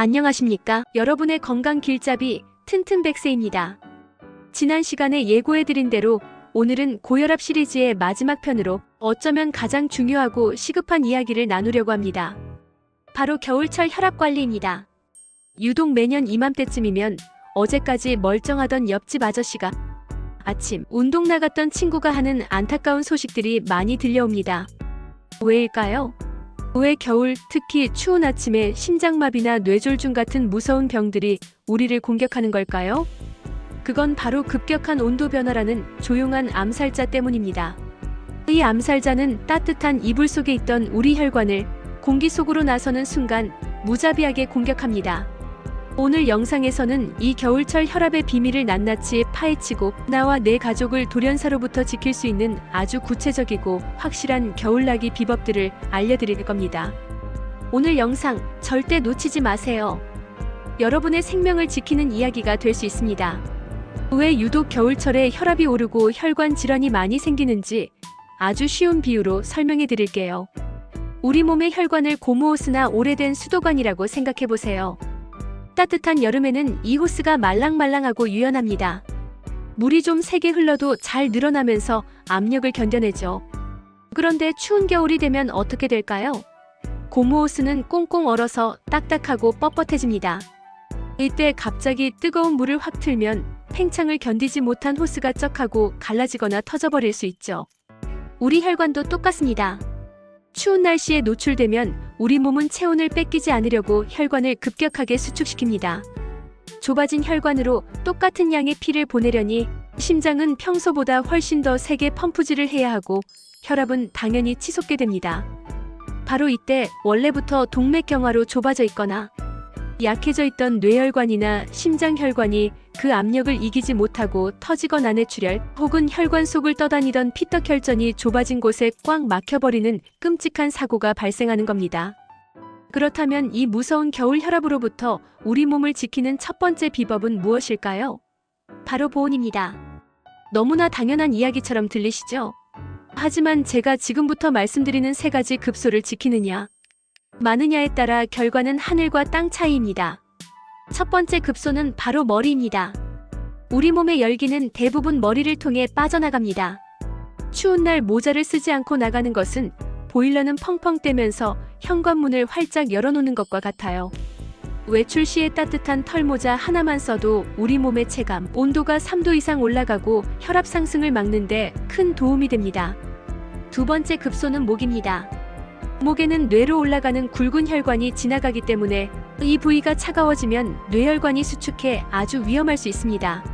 안녕하십니까? 여러분의 건강 길잡이 튼튼백세입니다. 지난 시간에 예고해드린 대로 오늘은 고혈압 시리즈의 마지막 편으로 어쩌면 가장 중요하고 시급한 이야기를 나누려고 합니다. 바로 겨울철 혈압 관리입니다. 유독 매년 이맘때쯤이면 어제까지 멀쩡하던 옆집 아저씨가 아침 운동 나갔던 친구가 하는 안타까운 소식들이 많이 들려옵니다. 왜일까요? 왜 겨울, 특히 추운 아침에 심장마비나 뇌졸중 같은 무서운 병들이 우리를 공격하는 걸까요? 그건 바로 급격한 온도 변화라는 조용한 암살자 때문입니다. 이 암살자는 따뜻한 이불 속에 있던 우리 혈관을 공기 속으로 나서는 순간 무자비하게 공격합니다. 오늘 영상에서는 이 겨울철 혈압의 비밀을 낱낱이 파헤치고 나와 내 가족을 돌연사로부터 지킬 수 있는 아주 구체적이고 확실한 겨울나기 비법들을 알려드릴 겁니다. 오늘 영상 절대 놓치지 마세요. 여러분의 생명을 지키는 이야기가 될 수 있습니다. 왜 유독 겨울철에 혈압이 오르고 혈관 질환이 많이 생기는지 아주 쉬운 비유로 설명해 드릴게요. 우리 몸의 혈관을 고무호스나 오래된 수도관이라고 생각해 보세요. 따뜻한 여름에는 이 호스가 말랑말랑하고 유연합니다. 물이 좀 세게 흘러도 잘 늘어나면서 압력을 견뎌내죠. 그런데 추운 겨울이 되면 어떻게 될까요? 고무 호스는 꽁꽁 얼어서 딱딱하고 뻣뻣해집니다. 이때 갑자기 뜨거운 물을 확 틀면 팽창을 견디지 못한 호스가 쩍하고 갈라지거나 터져버릴 수 있죠. 우리 혈관도 똑같습니다. 추운 날씨에 노출되면 우리 몸은 체온을 뺏기지 않으려고 혈관을 급격하게 수축시킵니다. 좁아진 혈관으로 똑같은 양의 피를 보내려니 심장은 평소보다 훨씬 더 세게 펌프질을 해야 하고 혈압은 당연히 치솟게 됩니다. 바로 이때 원래부터 동맥경화로 좁아져 있거나 약해져 있던 뇌혈관이나 심장혈관이 그 압력을 이기지 못하고 터지거나 내출혈 혹은 혈관 속을 떠다니던 피떡혈전이 좁아진 곳에 꽉 막혀버리는 끔찍한 사고가 발생하는 겁니다. 그렇다면 이 무서운 겨울 혈압으로부터 우리 몸을 지키는 첫 번째 비법은 무엇일까요? 바로 보온입니다. 너무나 당연한 이야기처럼 들리시죠? 하지만 제가 지금부터 말씀드리는 세 가지 급소를 지키느냐, 많으냐에 따라 결과는 하늘과 땅 차이입니다. 첫 번째 급소는 바로 머리입니다. 우리 몸의 열기는 대부분 머리를 통해 빠져나갑니다. 추운 날 모자를 쓰지 않고 나가는 것은 보일러는 펑펑 떼면서 현관문을 활짝 열어놓는 것과 같아요. 외출 시에 따뜻한 털모자 하나만 써도 우리 몸의 체감, 온도가 3도 이상 올라가고 혈압 상승을 막는데 큰 도움이 됩니다. 두 번째 급소는 목입니다. 목에는 뇌로 올라가는 굵은 혈관이 지나가기 때문에 이 부위가 차가워지면 뇌혈관이 수축해 아주 위험할 수 있습니다.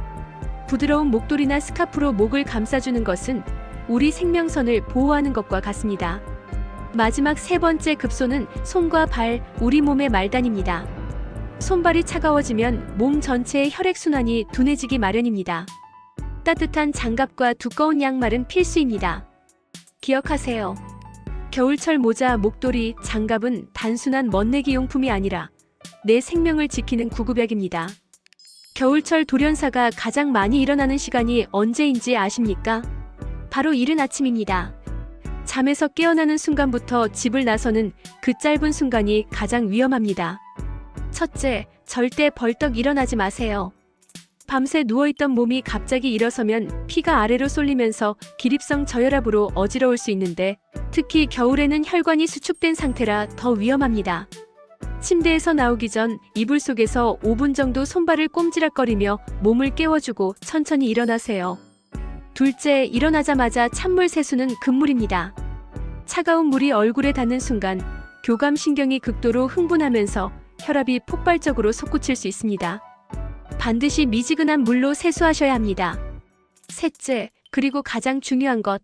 부드러운 목도리나 스카프로 목을 감싸주는 것은 우리 생명선을 보호하는 것과 같습니다. 마지막 세 번째 급소는 손과 발, 우리 몸의 말단입니다. 손발이 차가워지면 몸 전체의 혈액순환이 둔해지기 마련입니다. 따뜻한 장갑과 두꺼운 양말은 필수입니다. 기억하세요. 겨울철 모자, 목도리, 장갑은 단순한 멋내기 용품이 아니라 내 생명을 지키는 구급약입니다. 겨울철 돌연사가 가장 많이 일어나는 시간이 언제인지 아십니까? 바로 이른 아침입니다. 잠에서 깨어나는 순간부터 집을 나서는 그 짧은 순간이 가장 위험합니다. 첫째, 절대 벌떡 일어나지 마세요. 밤새 누워있던 몸이 갑자기 일어서면 피가 아래로 쏠리면서 기립성 저혈압으로 어지러울 수 있는데 특히 겨울에는 혈관이 수축된 상태라 더 위험합니다. 침대에서 나오기 전 이불 속에서 5분 정도 손발을 꼼지락거리며 몸을 깨워주고 천천히 일어나세요. 둘째, 일어나자마자 찬물 세수는 금물입니다. 차가운 물이 얼굴에 닿는 순간 교감신경이 극도로 흥분하면서 혈압이 폭발적으로 솟구칠 수 있습니다. 반드시 미지근한 물로 세수하셔야 합니다. 셋째, 그리고 가장 중요한 것.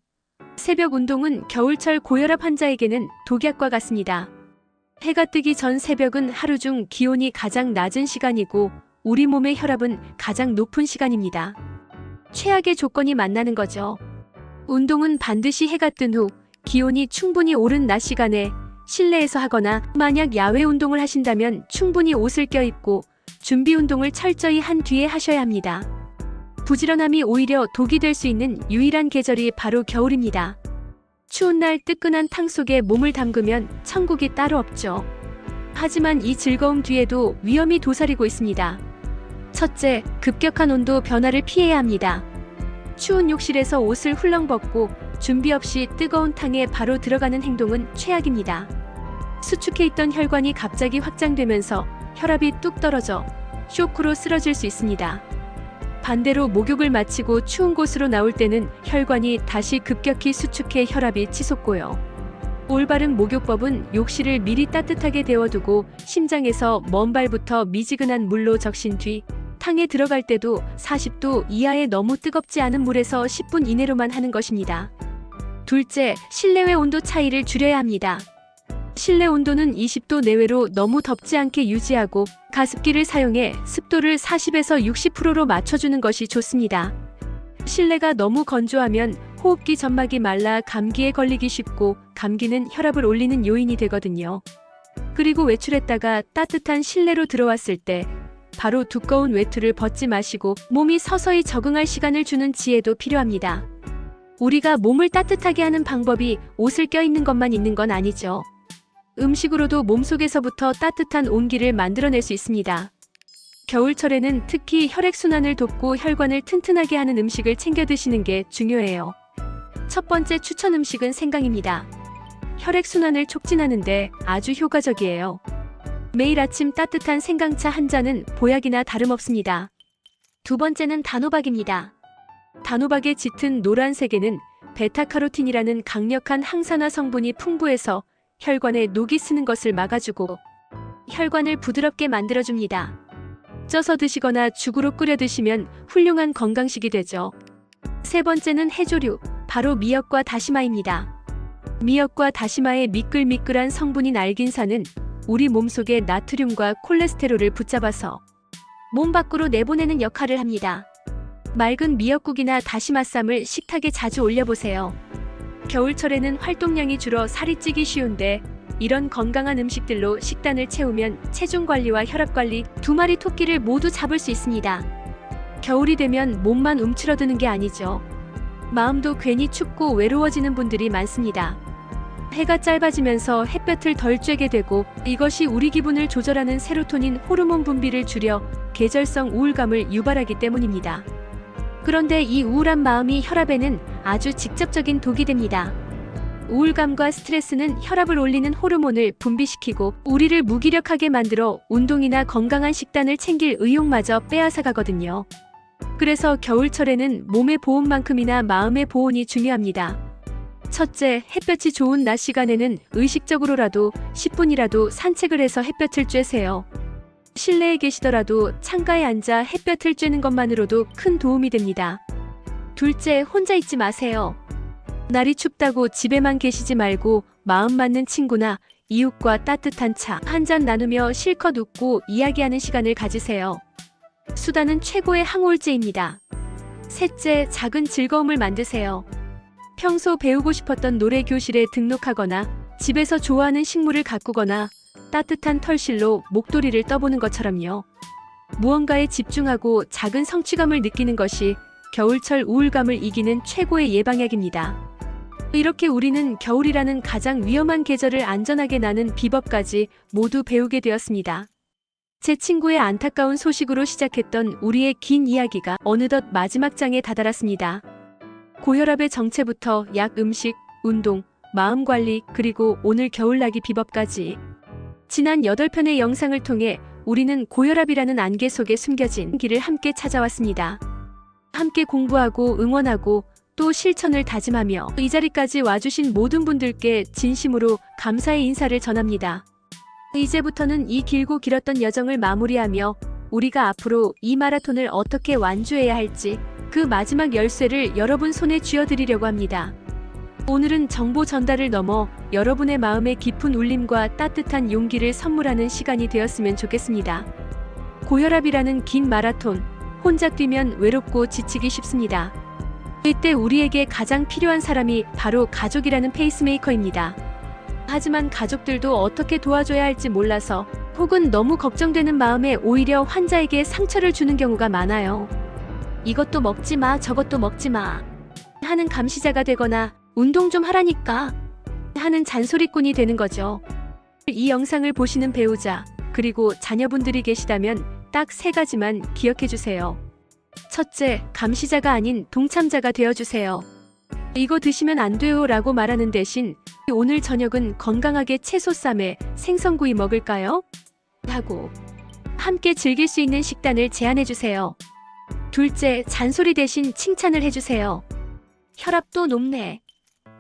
새벽 운동은 겨울철 고혈압 환자에게는 독약과 같습니다. 해가 뜨기 전 새벽은 하루 중 기온이 가장 낮은 시간이고 우리 몸의 혈압은 가장 높은 시간입니다. 최악의 조건이 만나는 거죠. 운동은 반드시 해가 뜬 후 기온이 충분히 오른 낮 시간에 실내에서 하거나 만약 야외 운동을 하신다면 충분히 옷을 껴입고 준비 운동을 철저히 한 뒤에 하셔야 합니다. 부지런함이 오히려 독이 될 수 있는 유일한 계절이 바로 겨울입니다. 추운 날 뜨끈한 탕 속에 몸을 담그면 천국이 따로 없죠. 하지만 이 즐거움 뒤에도 위험이 도사리고 있습니다. 첫째, 급격한 온도 변화를 피해야 합니다. 추운 욕실에서 옷을 훌렁 벗고 준비 없이 뜨거운 탕에 바로 들어가는 행동은 최악입니다. 수축해 있던 혈관이 갑자기 확장되면서 혈압이 뚝 떨어져 쇼크로 쓰러질 수 있습니다. 반대로 목욕을 마치고 추운 곳으로 나올 때는 혈관이 다시 급격히 수축해 혈압이 치솟고요. 올바른 목욕법은 욕실을 미리 따뜻하게 데워두고 심장에서 먼 발부터 미지근한 물로 적신 뒤 탕에 들어갈 때도 40도 이하의 너무 뜨겁지 않은 물에서 10분 이내로만 하는 것입니다. 둘째, 실내외 온도 차이를 줄여야 합니다. 실내 온도는 20도 내외로 너무 덥지 않게 유지하고 가습기를 사용해 습도를 40에서 60%로 맞춰주는 것이 좋습니다. 실내가 너무 건조하면 호흡기 점막이 말라 감기에 걸리기 쉽고 감기는 혈압을 올리는 요인이 되거든요. 그리고 외출했다가 따뜻한 실내로 들어왔을 때 바로 두꺼운 외투를 벗지 마시고 몸이 서서히 적응할 시간을 주는 지혜도 필요합니다. 우리가 몸을 따뜻하게 하는 방법이 옷을 껴입는 것만 있는 건 아니죠. 음식으로도 몸속에서부터 따뜻한 온기를 만들어낼 수 있습니다. 겨울철에는 특히 혈액순환을 돕고 혈관을 튼튼하게 하는 음식을 챙겨 드시는 게 중요해요. 첫 번째 추천 음식은 생강입니다. 혈액순환을 촉진하는데 아주 효과적이에요. 매일 아침 따뜻한 생강차 한 잔은 보약이나 다름없습니다. 두 번째는 단호박입니다. 단호박의 짙은 노란색에는 베타카로틴이라는 강력한 항산화 성분이 풍부해서 혈관에 녹이 쓰는 것을 막아주고 혈관을 부드럽게 만들어줍니다. 쪄서 드시거나 죽으로 끓여 드시면 훌륭한 건강식이 되죠. 세 번째는 해조류, 바로 미역과 다시마입니다. 미역과 다시마의 미끌미끌한 성분인 알긴산은 우리 몸속의 나트륨과 콜레스테롤을 붙잡아서 몸 밖으로 내보내는 역할을 합니다. 맑은 미역국이나 다시마쌈을 식탁에 자주 올려보세요. 겨울철에는 활동량이 줄어 살이 찌기 쉬운데 이런 건강한 음식들로 식단을 채우면 체중 관리와 혈압 관리 두 마리 토끼를 모두 잡을 수 있습니다. 겨울이 되면 몸만 움츠러드는 게 아니죠. 마음도 괜히 춥고 외로워지는 분들이 많습니다. 해가 짧아지면서 햇볕을 덜 쬐게 되고 이것이 우리 기분을 조절하는 세로토닌 호르몬 분비를 줄여 계절성 우울감을 유발하기 때문입니다. 그런데 이 우울한 마음이 혈압에는 아주 직접적인 독이 됩니다. 우울감과 스트레스는 혈압을 올리는 호르몬을 분비시키고 우리를 무기력하게 만들어 운동이나 건강한 식단을 챙길 의욕마저 빼앗아가거든요. 그래서 겨울철에는 몸의 보온만큼이나 마음의 보온이 중요합니다. 첫째, 햇볕이 좋은 낮 시간에는 의식적으로라도 10분이라도 산책을 해서 햇볕을 쬐세요. 실내에 계시더라도 창가에 앉아 햇볕을 쬐는 것만으로도 큰 도움이 됩니다. 둘째, 혼자 있지 마세요. 날이 춥다고 집에만 계시지 말고 마음 맞는 친구나 이웃과 따뜻한 차 한 잔 나누며 실컷 웃고 이야기하는 시간을 가지세요. 수다는 최고의 항우울제입니다. 셋째, 작은 즐거움을 만드세요. 평소 배우고 싶었던 노래 교실에 등록하거나 집에서 좋아하는 식물을 가꾸거나 따뜻한 털실로 목도리를 떠보는 것처럼요. 무언가에 집중하고 작은 성취감을 느끼는 것이 겨울철 우울감을 이기는 최고의 예방약입니다. 이렇게 우리는 겨울이라는 가장 위험한 계절을 안전하게 나는 비법까지 모두 배우게 되었습니다. 제 친구의 안타까운 소식으로 시작했던 우리의 긴 이야기가 어느덧 마지막 장에 다다랐습니다. 고혈압의 정체부터 약 음식, 운동, 마음 관리, 그리고 오늘 겨울나기 비법까지 지난 8편의 영상을 통해 우리는 고혈압이라는 안개 속에 숨겨진 길을 함께 찾아왔습니다. 함께 공부하고 응원하고 또 실천을 다짐하며 이 자리까지 와주신 모든 분들께 진심으로 감사의 인사를 전합니다. 이제부터는 이 길고 길었던 여정을 마무리하며 우리가 앞으로 이 마라톤을 어떻게 완주해야 할지 그 마지막 열쇠를 여러분 손에 쥐어드리려고 합니다. 오늘은 정보 전달을 넘어 여러분의 마음의 깊은 울림과 따뜻한 용기를 선물하는 시간이 되었으면 좋겠습니다. 고혈압이라는 긴 마라톤, 혼자 뛰면 외롭고 지치기 쉽습니다. 이때 우리에게 가장 필요한 사람이 바로 가족이라는 페이스메이커입니다. 하지만 가족들도 어떻게 도와줘야 할지 몰라서 혹은 너무 걱정되는 마음에 오히려 환자에게 상처를 주는 경우가 많아요. 이것도 먹지 마, 저것도 먹지 마. 하는 감시자가 되거나 운동 좀 하라니까 하는 잔소리꾼이 되는 거죠. 이 영상을 보시는 배우자, 그리고 자녀분들이 계시다면 딱 세 가지만 기억해 주세요. 첫째, 감시자가 아닌 동참자가 되어 주세요. 이거 드시면 안 돼요 라고 말하는 대신 오늘 저녁은 건강하게 채소 쌈에 생선구이 먹을까요? 하고 함께 즐길 수 있는 식단을 제안해 주세요. 둘째, 잔소리 대신 칭찬을 해 주세요. 혈압도 높네.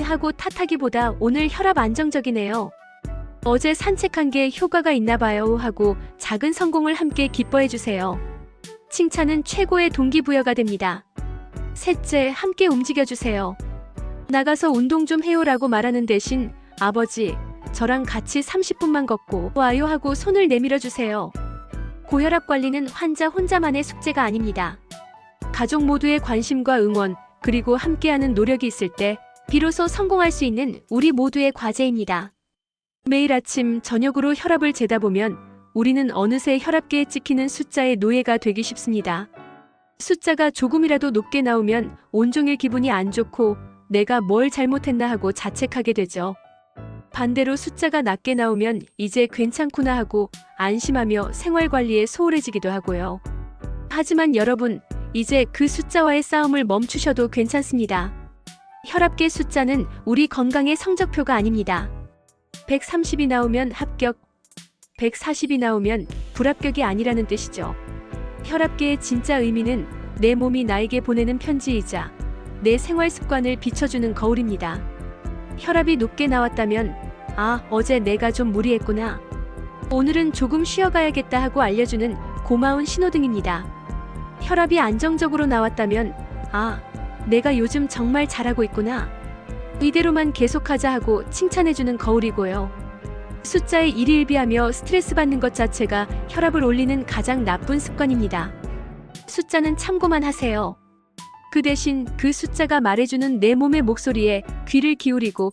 하고 탓하기보다 오늘 혈압 안정적이네요. 어제 산책한 게 효과가 있나 봐요 하고 작은 성공을 함께 기뻐해 주세요. 칭찬은 최고의 동기부여가 됩니다. 셋째, 함께 움직여 주세요. 나가서 운동 좀 해요라고 말하는 대신 아버지, 저랑 같이 30분만 걷고 와요 하고 손을 내밀어 주세요. 고혈압 관리는 환자 혼자만의 숙제가 아닙니다. 가족 모두의 관심과 응원, 그리고 함께하는 노력이 있을 때 비로소 성공할 수 있는 우리 모두의 과제입니다. 매일 아침 저녁으로 혈압을 재다 보면 우리는 어느새 혈압계에 찍히는 숫자의 노예가 되기 쉽습니다. 숫자가 조금이라도 높게 나오면 온종일 기분이 안 좋고 내가 뭘 잘못했나 하고 자책하게 되죠. 반대로 숫자가 낮게 나오면 이제 괜찮구나 하고 안심하며 생활 관리에 소홀해지기도 하고요. 하지만 여러분, 이제 그 숫자와의 싸움을 멈추셔도 괜찮습니다. 혈압계 숫자는 우리 건강의 성적표가 아닙니다. 130이 나오면 합격, 140이 나오면 불합격이 아니라는 뜻이죠. 혈압계의 진짜 의미는 내 몸이 나에게 보내는 편지이자 내 생활 습관을 비춰주는 거울입니다. 혈압이 높게 나왔다면, 아, 어제 내가 좀 무리했구나. 오늘은 조금 쉬어가야겠다 하고 알려주는 고마운 신호등입니다. 혈압이 안정적으로 나왔다면, 아, 내가 요즘 정말 잘하고 있구나. 이대로만 계속하자 하고 칭찬해주는 거울이고요. 숫자에 일희일비하며 스트레스 받는 것 자체가 혈압을 올리는 가장 나쁜 습관입니다. 숫자는 참고만 하세요. 그 대신 그 숫자가 말해주는 내 몸의 목소리에 귀를 기울이고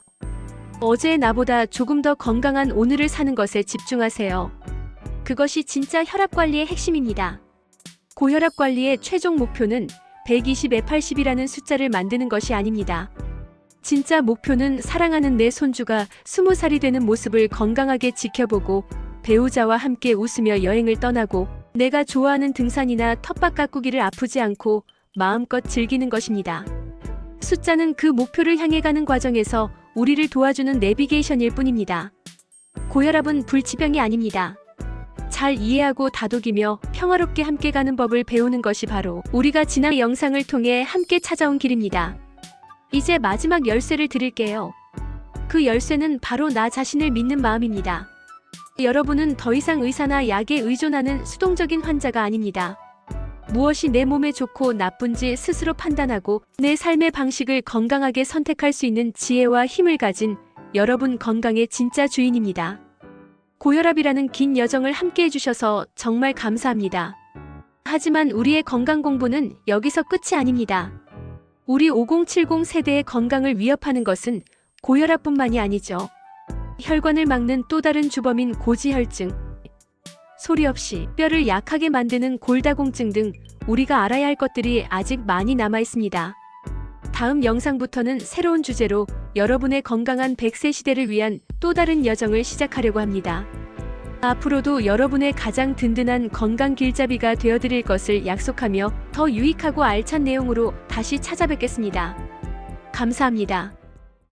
어제의 나보다 조금 더 건강한 오늘을 사는 것에 집중하세요. 그것이 진짜 혈압 관리의 핵심입니다. 고혈압 관리의 최종 목표는 120에 80이라는 숫자를 만드는 것이 아닙니다. 진짜 목표는 사랑하는 내 손주가 20살이 되는 모습을 건강하게 지켜보고 배우자와 함께 웃으며 여행을 떠나고 내가 좋아하는 등산이나 텃밭 가꾸기를 아프지 않고 마음껏 즐기는 것입니다. 숫자는 그 목표를 향해 가는 과정에서 우리를 도와주는 내비게이션일 뿐입니다. 고혈압은 불치병이 아닙니다. 잘 이해하고 다독이며 평화롭게 함께 가는 법을 배우는 것이 바로 우리가 지난 영상을 통해 함께 찾아온 길입니다. 이제 마지막 열쇠를 드릴게요. 그 열쇠는 바로 나 자신을 믿는 마음입니다. 여러분은 더 이상 의사나 약에 의존하는 수동적인 환자가 아닙니다. 무엇이 내 몸에 좋고 나쁜지 스스로 판단하고 내 삶의 방식을 건강하게 선택할 수 있는 지혜와 힘을 가진 여러분 건강의 진짜 주인입니다. 고혈압이라는 긴 여정을 함께 해주셔서 정말 감사합니다. 하지만 우리의 건강 공부는 여기서 끝이 아닙니다. 우리 5070 세대의 건강을 위협하는 것은 고혈압뿐만이 아니죠. 혈관을 막는 또 다른 주범인 고지혈증, 소리 없이 뼈를 약하게 만드는 골다공증 등 우리가 알아야 할 것들이 아직 많이 남아 있습니다. 다음 영상부터는 새로운 주제로 여러분의 건강한 100세 시대를 위한 또 다른 여정을 시작하려고 합니다. 앞으로도 여러분의 가장 든든한 건강 길잡이가 되어드릴 것을 약속하며 더 유익하고 알찬 내용으로 다시 찾아뵙겠습니다. 감사합니다.